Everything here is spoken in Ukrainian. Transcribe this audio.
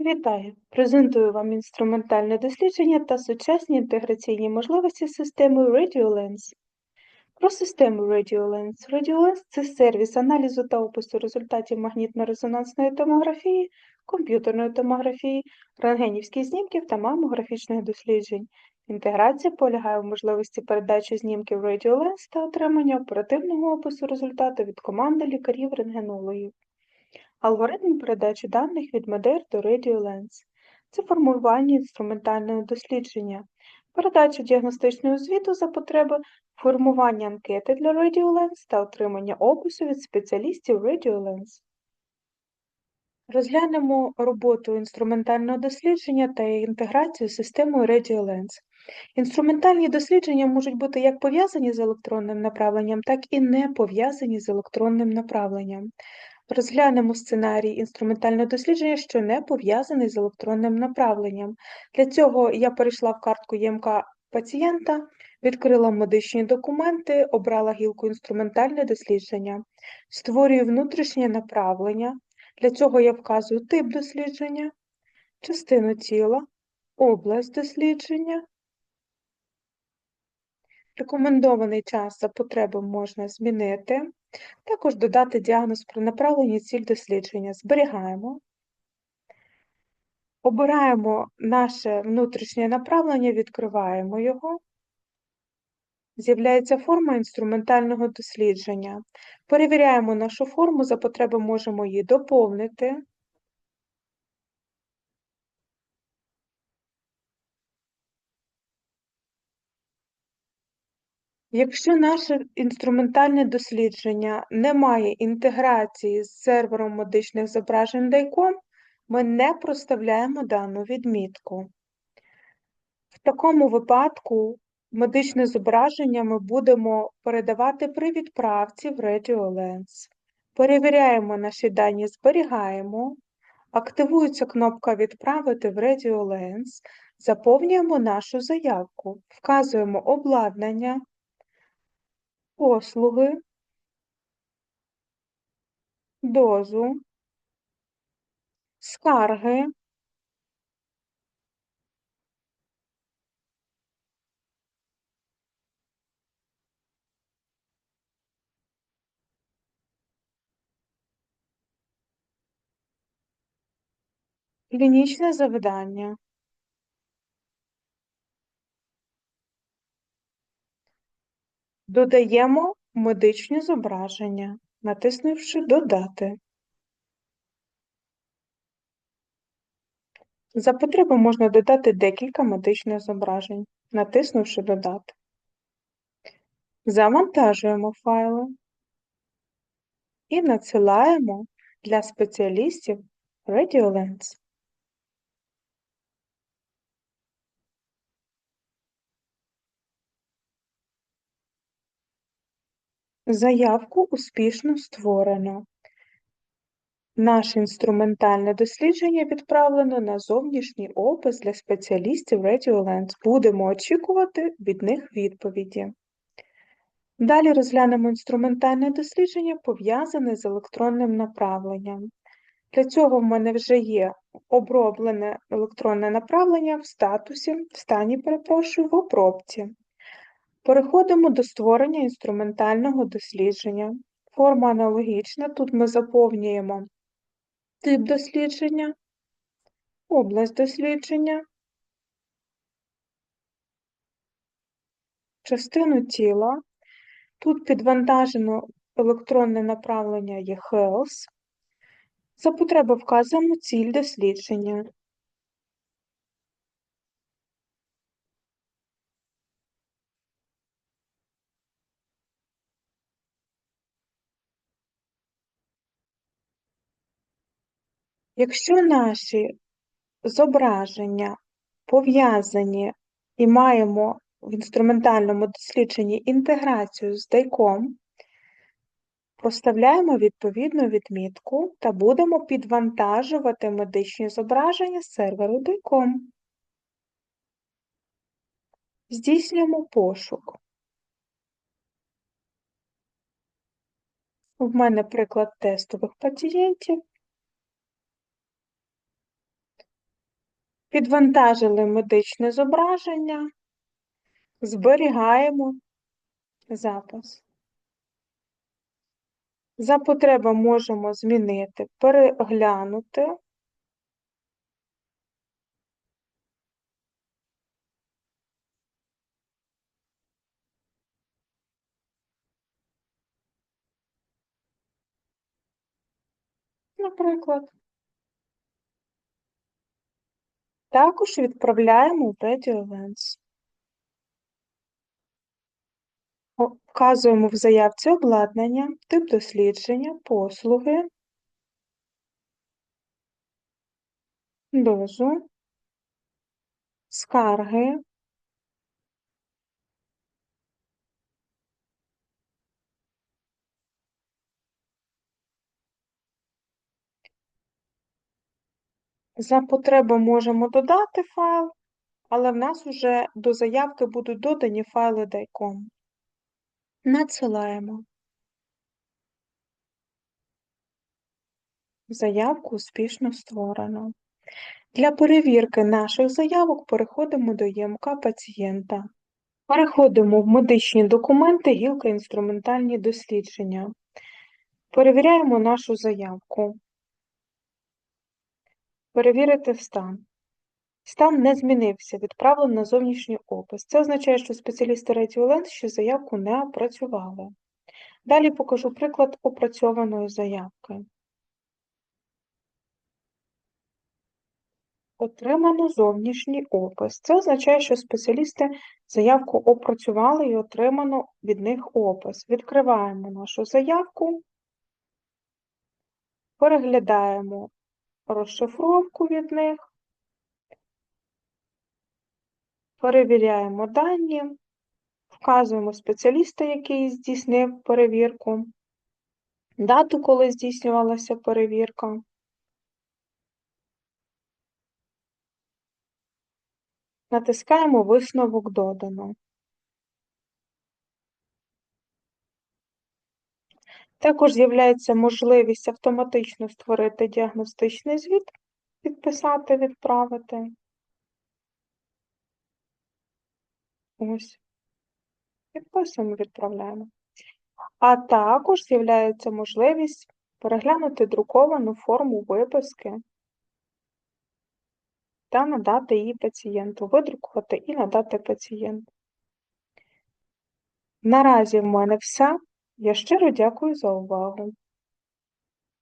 Вітаю! Презентую вам інструментальне дослідження та сучасні інтеграційні можливості системи RadioLens. Про систему RadioLens. RadioLens – це сервіс аналізу та опису результатів магнітно-резонансної томографії, комп'ютерної томографії, рентгенівських знімків та мамографічних досліджень. Інтеграція полягає в можливості передачі знімків RadioLens та отримання оперативного опису результату від команди лікарів-рентгенологів. Алгоритм передачі даних від МЕДЕР до RadioLens – це формування інструментального дослідження, передача діагностичного звіту за потреби, формування анкети для RadioLens та отримання опису від спеціалістів RadioLens. Розглянемо роботу інструментального дослідження та інтеграцію з системою RadioLens. Інструментальні дослідження можуть бути як пов'язані з електронним направленням, так і не пов'язані з електронним направленням. Розглянемо сценарій інструментального дослідження, що не пов'язаний з електронним направленням. Для цього я перейшла в картку ЄМК пацієнта, відкрила медичні документи, обрала гілку інструментальне дослідження, створюю внутрішнє направлення. Для цього я вказую тип дослідження, частину тіла, область дослідження. Рекомендований час за потреби можна змінити. Також додати діагноз про направлення і ціль дослідження. Зберігаємо. Обираємо наше внутрішнє направлення, відкриваємо його. З'являється форма інструментального дослідження. Перевіряємо нашу форму, за потреби можемо її доповнити. Якщо наше інструментальне дослідження не має інтеграції з сервером медичних зображень DICOM, ми не проставляємо дану відмітку. В такому випадку медичне зображення ми будемо передавати при відправці в RadioLens. Перевіряємо наші дані, зберігаємо, активується кнопка Відправити в RadioLens, заповнюємо нашу заявку, вказуємо обладнання послуги, дозу, скарги, клінічне завдання. Додаємо медичні зображення, натиснувши Додати. За потреби можна додати декілька медичних зображень, натиснувши Додати. Завантажуємо файли і надсилаємо для спеціалістів RadioLens. Заявку успішно створено. Наше інструментальне дослідження відправлено на зовнішній опис для спеціалістів RadioLens. Будемо очікувати від них відповіді. Далі розглянемо інструментальне дослідження, пов'язане з електронним направленням. Для цього в мене вже є оброблене електронне направлення в статусі, в стані, перепрошую, в обробці. Переходимо до створення інструментального дослідження. Форма аналогічна. Тут ми заповнюємо тип дослідження, область дослідження, частину тіла. Тут підвантажено електронне направлення eHealth. За потреби вказуємо ціль дослідження. Якщо наші зображення пов'язані і маємо в інструментальному дослідженні інтеграцію з DICOM, проставляємо відповідну відмітку та будемо підвантажувати медичні зображення серверу DICOM. Здійснюємо пошук. В мене приклад тестових пацієнтів. Підвантажили медичне зображення, зберігаємо запис. За потреби можемо змінити, переглянути. Наприклад. Також відправляємо в RadioLens. Events. Вказуємо в заявці обладнання, тип дослідження, послуги, дозу, скарги, За потреби можемо додати файл, але в нас вже до заявки будуть додані файли DICOM. Надсилаємо. Заявку успішно створено. Для перевірки наших заявок переходимо до ЄМК пацієнта. Переходимо в медичні документи, гілка інструментальні дослідження. Перевіряємо нашу заявку. Перевірити в стан. Стан не змінився, відправлено на зовнішній опис. Це означає, що спеціалісти RadioLens ще заявку не опрацювали. Далі покажу приклад опрацьованої заявки. Отримано зовнішній опис. Це означає, що спеціалісти заявку опрацювали і отримано від них опис. Відкриваємо нашу заявку, переглядаємо розшифровку від них, перевіряємо дані, вказуємо спеціаліста, який здійснив перевірку, дату, коли здійснювалася перевірка. Натискаємо висновок додано. Також з'являється можливість автоматично створити діагностичний звіт, підписати, відправити. Ось. Підписуємо, відправляємо. А також з'являється можливість переглянути друковану форму виписки та надати її пацієнту, видрукувати і надати пацієнту. Наразі в мене все. Я щиро дякую за увагу.